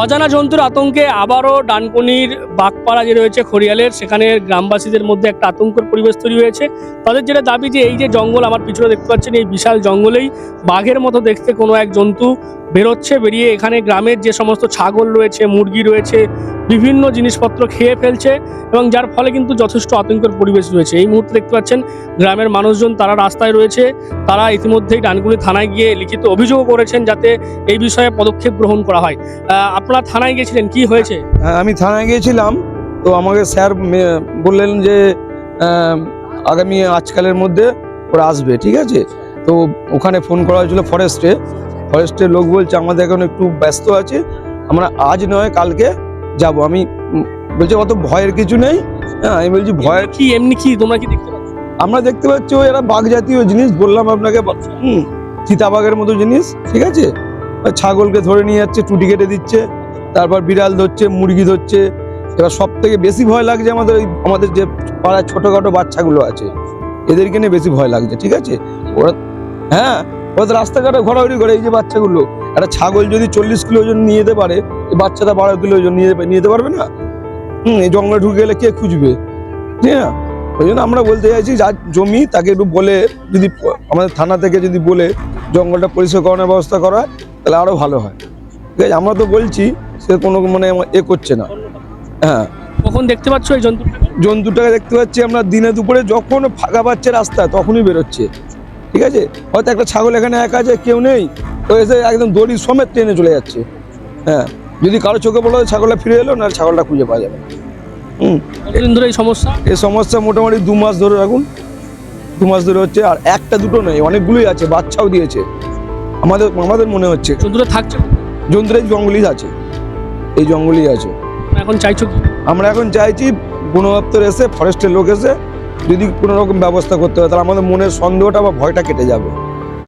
অজানা জন্তুর আতঙ্কে আবারও ডানকনির বাগপাড়া যে রয়েছে খড়িয়ালের, সেখানে গ্রামবাসীদের মধ্যে একটা আতঙ্কর পরিবেশ তৈরি হয়েছে। তাদের যেটা দাবি যে এই যে জঙ্গল, আমার পিছনে দেখতে পাচ্ছেন এই বিশাল জঙ্গলেই বাঘের মতো দেখতে কোনো এক জন্তু বেরোচ্ছে, বেরিয়ে এখানে গ্রামের যে সমস্ত ছাগল রয়েছে, মুরগি রয়েছে, বিভিন্ন জিনিসপত্র খেয়ে ফেলছে এবং যার ফলে কিন্তু যথেষ্ট আতঙ্কের পরিবেশ রয়েছে। এই মুহূর্তে দেখতে পাচ্ছেন গ্রামের মানুষজন তারা রাস্তায় রয়েছে। তারা ইতিমধ্যেই ডানকুনি থানায় গিয়ে লিখিত অভিযোগও করেছেন যাতে এই বিষয়ে পদক্ষেপ গ্রহণ করা হয়। আপনারা থানায় গিয়েছিলেন? কি হয়েছে? হ্যাঁ আমি থানায় গিয়েছিলাম। তো আমাকে স্যার বললেন যে আগামী আজকালের মধ্যে ওরা আসবে, ঠিক আছে? তো ওখানে ফোন করা হয়েছিল ফরেস্টে। ফরেস্টের লোক বলছে আমাদের এখন একটু ব্যস্ত আছে আমরা আজ নয় কালকে যাব। আমি বলছে অত ভয়ের কিছু নেই। হ্যাঁ আমি বলছি ভয়ের কি এমনি কি তোমরা কি দেখতে পাচ্ছ? আমরা দেখতে পাচ্ছি ওই এরা বাঘ জাতীয় জিনিস বললাম আপনাকে হুম চিতাবাঘের মতো জিনিস ঠিক আছে? ছাগলকে ধরে নিয়ে যাচ্ছে টুটি কেটে দিচ্ছে তারপর বিড়াল ধরছে মুরগি ধরছে এবার সব থেকে বেশি ভয় লাগছে আমাদের ওই আমাদের যে পাড়ায় ছোটোখাটো বাচ্চাগুলো আছে এদেরকে নিয়ে বেশি ভয় লাগছে ঠিক আছে? ওরা হ্যাঁ ওরা তো রাস্তাঘাটে ঘোরাঘুরি করে এই যে বাচ্চাগুলো একটা ছাগল যদি চল্লিশ কিলো ওজন নিয়ে যেতে পারে এই বাচ্চাটা বারো কিলো ওজন নিয়ে নিয়ে যেতে পারবে না? হুম এই জঙ্গলে ঢুকে গেলে কে খুঁজবে? ঠিক না? ওই জন্য আমরা বলতে চাইছি যার জমি তাকে একটু বলে যদি আমাদের থানা থেকে যদি বলে জঙ্গলটা পরিষ্কার করানোর ব্যবস্থা করা হয়, তাহলে আরও ভালো হয়। ঠিক আছে? আমরা তো বলছি সে কোনো মানে এ করছে না। হ্যাঁ। কখন দেখতে পাচ্ছ এই জন্তু জন্তুটাকে দেখতে পাচ্ছি আমরা দিনে দুপুরে যখন ফাঁকা পাচ্ছে রাস্তা তখনই বেরোচ্ছে। ঠিক আছে? হয়তো একটা ছাগল এখানে একা আছে কেউ নেই। তো এসে একদম দড়ি সমেত ট্রেনে চলে যাচ্ছে। হ্যাঁ যদি কারও চোখে বলো ছাগলটা ফিরে এলো না ছাগলটা খুঁজে পাওয়া যাবে। হুম। ধরে এই সমস্যা? এই সমস্যা মোটামুটি দু মাস ধরে রাখুন। দু মাস ধরে হচ্ছে আর একটা দুটো নেই অনেকগুলোই আছে বাচ্চাও দিয়েছে। আমাদের আমাদের মনে হচ্ছে। জন্তুটা থাকছে জন্তুর এই জঙ্গলই আছে। এই জঙ্গলই আছে। এখন চাইছো আমরা এখন চাইছি বন দপ্তর এসে ফরেস্টের লোক এসে যদি কোনো রকম ব্যবস্থা করতে হয় তাহলে আমাদের মনের সন্দেহটা বা ভয়টা কেটে যাবে।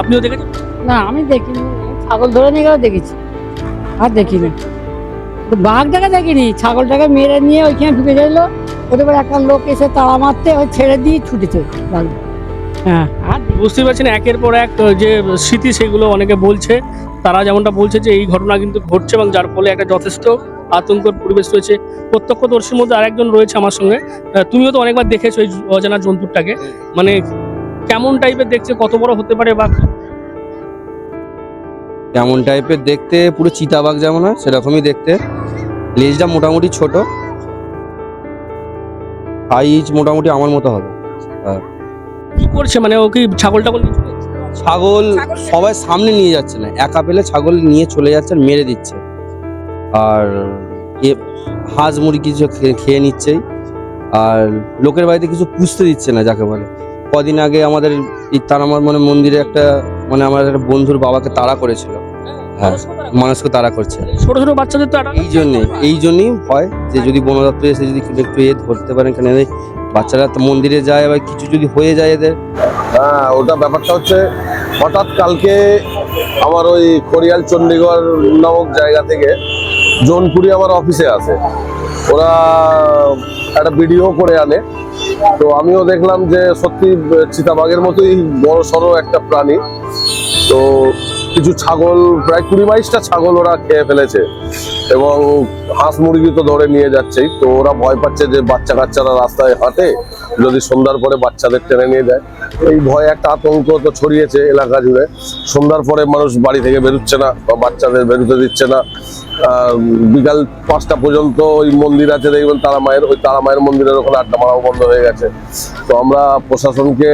আপনিও দেখেছেন? না আমি দেখিনি। ছাগল ধরে নিয়ে গেলে দেখেছি। আর দেখিনি। তো বাঘটাকে দেখিনি। ছাগলটাকে মেরে নিয়ে ওইখানে ঢুকে যাইলো। ওদের একটা লোক এসে তাড়া মারতে ওই ছেড়ে দিয়ে ছুটেছে বাঘ। হ্যাঁ আর বুঝতেই পারছেন একের পর এক যে স্মৃতি সেগুলো অনেকে বলছে। তারা যেমনটা বলছে যে এই ঘটনা কিন্তু ঘটছে এবং যার ফলে একটা যথেষ্ট আতঙ্কর পরিবেশ রয়েছে। প্রত্যক্ষদর্শীর মধ্যে আরেকজন রয়েছে আমার সঙ্গে। তুমিও তো অনেকবার দেখেছ এই অজানা জন্তুটাকে মানে কেমন টাইপের দেখছে কত বড় হতে পারে বাঘ? কেমন টাইপের দেখতে পুরো চিতাবাঘ যেমন হয় সেরকমই দেখতে। লেজটা মোটামুটি ছোট। সাইজ মোটামুটি আমার মতো হবে। কি করছে? মানে ও কি ছাগল টাগল ছাগল সবাই সামনে নিয়ে যাচ্ছে না। একা পেলে ছাগল নিয়ে চলে যাচ্ছে আর মেরে দিচ্ছে। আর এ হাঁস মুরগি কিছু খেয়ে নিচ্ছেই। আর লোকের বাড়িতে কিছু পুষতে দিচ্ছে না যাকে বলে। কদিন আগে আমাদের এই তারামার মানে মন্দিরে একটা মানে আমার একটা বন্ধুর বাবাকে তাড়া করেছিল। হ্যাঁ মানুষকে তাড়া করছে। ছোট ছোট বাচ্চাদের তো এই জন্যে এই জন্যই হয় যে যদি বন দপ্তর এসে যদি একটু একটু এ ধরতে পারেন কেন বাচ্চারা তো মন্দিরে যায় আবার কিছু যদি হয়ে যায় এদের। হ্যাঁ ওটা ব্যাপারটা হচ্ছে হঠাৎ কালকে আমার ওই খড়িয়াল চণ্ডীগড় নামক জায়গা থেকে জোনপুরি আমার অফিসে আসে। ওরা একটা ভিডিও করে আনে তো আমিও দেখলাম যে সত্যি চিতাবাঘের মতোই বড় সড়ো একটা প্রাণী। তো কিছু ছাগল, প্রায় কুড়ি বাইশটা ছাগল ওরা খেয়ে ফেলেছে। এবং হাঁস মুরগি তো ধরে নিয়ে যাচ্ছেই, তো ওরা ভয় পাচ্ছে যে বাচ্চা কাচ্চারা রাস্তায় হাঁটে, যদি সন্ধ্যার পরে বাচ্চাদের টেনে নিয়ে যায়। এই ভয় একটা আতঙ্ক তো ছড়িয়েছে এলাকা জুড়ে। সন্ধ্যার পরে মানুষ বাড়ি থেকে বেরোচ্ছে না বা বাচ্চাদের বেরোতে দিচ্ছে না। বিকাল পাঁচটা পর্যন্ত ওই মন্দির আছে, দেখবেন তারা মায়ের, ওই তারা মায়ের মন্দিরের ওখানে আড্ডা মারাও বন্ধ হয়ে গেছে। তো আমরা প্রশাসনকে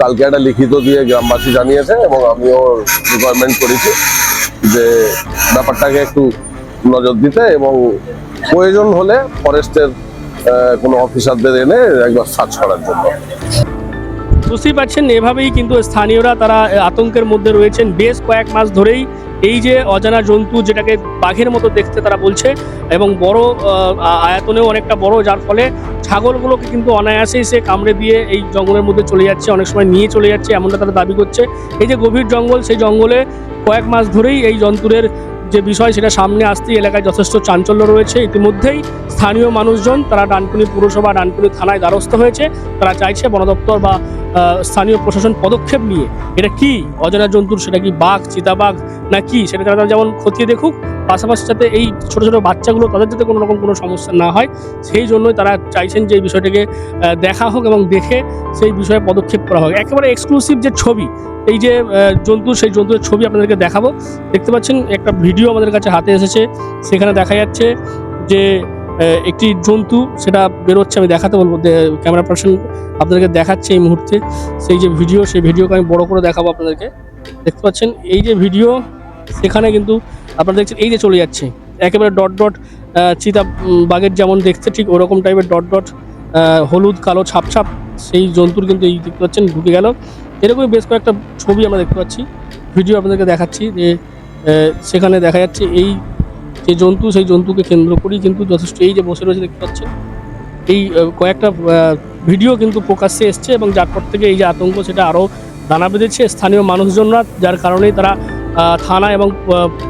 কালকে একটা লিখিত দিয়ে গ্রামবাসী জানিয়েছে এবং আমিও রিকোয়ারমেন্ট করেছি যে ব্যাপারটাকে একটু নজর দিতে এবং প্রয়োজন হলে ফরেস্টের কোনো অফিসারদের এনে একবার সার্চ করার জন্য। বুঝতেই পারছেন, এভাবেই কিন্তু স্থানীয়রা তারা আতঙ্কের মধ্যে রয়েছেন। বেশ কয়েক মাস ধরেই এই যে অজানা জন্তু যেটাকে বাঘের মতো দেখতে তারা বলছে এবং বড় আয়তনেও অনেকটা বড়, যার ফলে ছাগলগুলোকে কিন্তু অনায়াসেই সে কামড়ে দিয়ে এই জঙ্গলের মধ্যে চলে যাচ্ছে, অনেক সময় নিয়ে চলে যাচ্ছে, এমনটা তারা দাবি করছে। এই যে গভীর জঙ্গল, সেই জঙ্গলে কয়েক মাস ধরেই এই জন্তুরের যে বিষয় সেটা সামনে আসতেই এলাকায় যথেষ্ট চাঞ্চল্য রয়েছে। ইতিমধ্যেই স্থানীয় মানুষজন, তারা ডানকুনি পুরসভা, ডানকুনি থানায় দ্বারস্থ হয়েছে। তারা চাইছে বনদপ্তর বা স্থানীয় প্রশাসন পদক্ষেপ নিয়ে। এটা কি? অজানা জন্তুর সেটা কি বাঘ, চিতাবাঘ না কি সেটা তারা যেমন খতিয়ে দেখুক পাশাপাশি যাতে এই ছোট ছোট বাচ্চাগুলো তাদের যাতে কোনো রকম কোনো সমস্যা না হয়, সেই জন্যই তারা চাইছেন যে এই বিষয়টাকে দেখা হোক এবং দেখে সেই বিষয়ে পদক্ষেপ করা হোক। একেবারে এক্সক্লুসিভ যে ছবি, এই যে জন্তু, সেই জন্তুর ছবি আপনাদেরকে দেখাবো। দেখতে পাচ্ছেন একটা ভিডিও আমাদের কাছে হাতে এসেছে। সেখানে দেখা যাচ্ছে যে একটি জন্তু, সেটা বেরোচ্ছে, আমি দেখাতে বলব। ক্যামেরা পার্সন আপনাদেরকে দেখাচ্ছে এই মুহূর্তে। সেই যে ভিডিও সেই ভিডিওকে আমি বড় করে দেখাবো আপনাদেরকে। দেখতে পাচ্ছেন, এই যে ভিডিও সেখানে কিন্তু আপনারা দেখছেন, এই যে চলে যাচ্ছে। একেবারে ডট ডট চিতা বাঘের যেমন দেখতে ঠিক ওরকম টাইপের ডট ডট হলুদ, কালো, ছাপ ছাপ, সেই জন্তুর কিন্তু এই দেখতে পাচ্ছেন, ঢুকে গেল। এরকমই বেশ কয়েকটা ছবি আমরা দেখতে পাচ্ছি, ভিডিও আপনাদেরকে দেখাচ্ছি, যে সেখানে দেখা যাচ্ছে এই যে জন্তু, সেই জন্তুকে কেন্দ্র করেই কিন্তু যথেষ্ট এই যে বসে রয়েছে দেখতে পাচ্ছেন। এই কয়েকটা ভিডিও কিন্তু প্রকাশ্যে এসছে এবং যার পর থেকে এই যে আতঙ্ক, সেটা আরও দানা বেঁধেছে। স্থানীয় মানুষজনরা, যার কারণেই তারা থানা এবং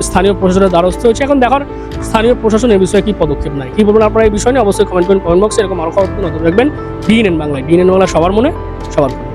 স্থানীয় প্রশাসনের দ্বারস্থ হয়েছে। এখন দেখার স্থানীয় প্রশাসন এই বিষয়ে কি পদক্ষেপ নেয়? কি বলবেন আপনারা এই বিষয় নিয়ে? অবশ্যই কমেন্ট করুন কমেন্ট বক্সে এরকম আরও খবর নজর রাখবেন। ডিএনএন বাংলায় ডিএনএন বাংলা সবার মনে, সবার।